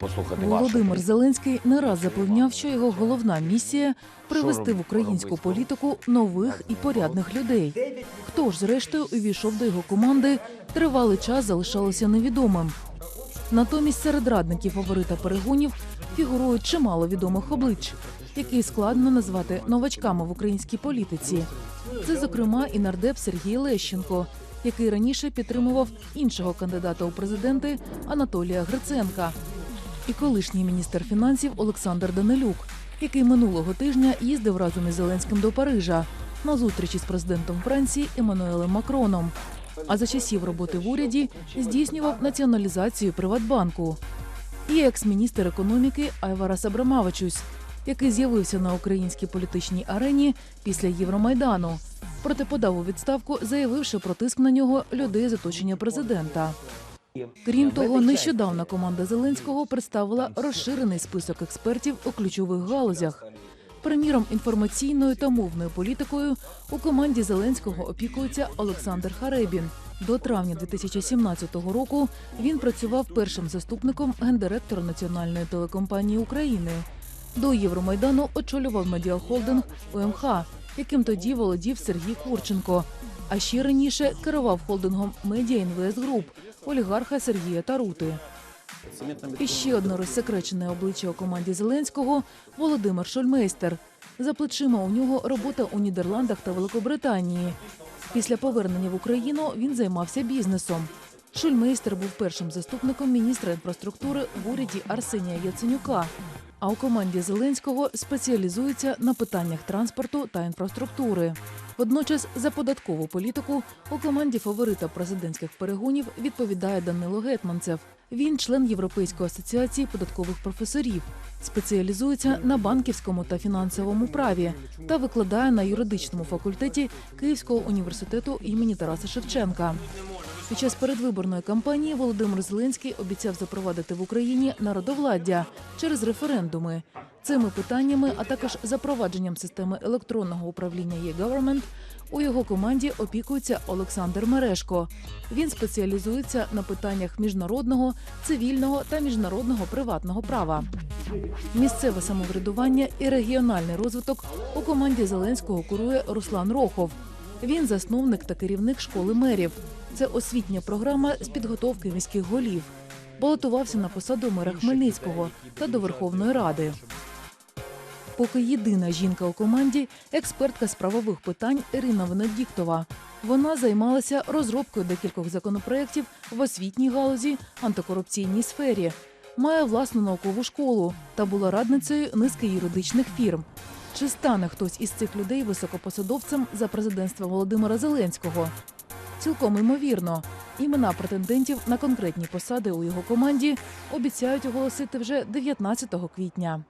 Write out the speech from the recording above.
послухати вашу. Володимир Зеленський не раз запевняв, що його головна місія привести в українську політику нових і порядних людей. Хто ж зрештою увійшов до його команди, тривалий час залишалося невідомим. Натомість серед радників фаворита перегонів фігурують чимало відомих облич, які складно назвати новачками в українській політиці. Це, зокрема, і нардеп Сергій Лещенко, який раніше підтримував іншого кандидата у президенти Анатолія Гриценка, і колишній міністр фінансів Олександр Данилюк, який минулого тижня їздив разом із Зеленським до Парижа на зустрічі з президентом Франції Еммануелем Макроном. А за часів роботи в уряді здійснював націоналізацію Приватбанку. І екс-міністр економіки Айварас Абрамавичус, який з'явився на українській політичній арені після Євромайдану. Проте подав у відставку, заявивши про тиск на нього людей з оточення президента. Крім того, нещодавно команда Зеленського представила розширений список експертів у ключових галузях. Приміром, інформаційною та мовною політикою у команді Зеленського опікується Олександр Харебін. До травня 2017 року він працював першим заступником гендиректора Національної телекомпанії України. До Євромайдану очолював медіахолдинг ОМХ, яким тоді володів Сергій Курченко. А ще раніше керував холдингом Медіа Інвест Груп олігарха Сергія Тарути. І ще одне розсекречене обличчя у команді Зеленського Володимир Шольмейстер. За плечима у нього робота у Нідерландах та Великобританії. Після повернення в Україну він займався бізнесом. Шульмейстер був першим заступником міністра інфраструктури в уряді Арсенія Яценюка. А у команді Зеленського спеціалізується на питаннях транспорту та інфраструктури. Водночас за податкову політику у команді фаворита президентських перегонів відповідає Данило Гетманцев. Він член Європейської асоціації податкових професорів, спеціалізується на банківському та фінансовому праві та викладає на юридичному факультеті Київського університету імені Тараса Шевченка. Під час передвиборної кампанії Володимир Зеленський обіцяв запровадити в Україні народовладдя через референдуми. Цими питаннями, а також запровадженням системи електронного управління «Є-Government» у його команді опікується Олександр Мерешко. Він спеціалізується на питаннях міжнародного, цивільного та міжнародного приватного права. Місцеве самоврядування і регіональний розвиток у команді Зеленського курує Руслан Рохов. Він засновник та керівник школи мерів. Це освітня програма з підготовки міських голів. Балотувався на посаду мера Хмельницького та до Верховної Ради. Поки єдина жінка у команді експертка з правових питань Ірина Венедіктова. Вона займалася розробкою декількох законопроєктів в освітній галузі, антикорупційній сфері. Має власну наукову школу та була радницею низки юридичних фірм. Чи стане хтось із цих людей високопосадовцем за президентства Володимира Зеленського? Цілком ймовірно. Імена претендентів на конкретні посади у його команді обіцяють оголосити вже 19 квітня.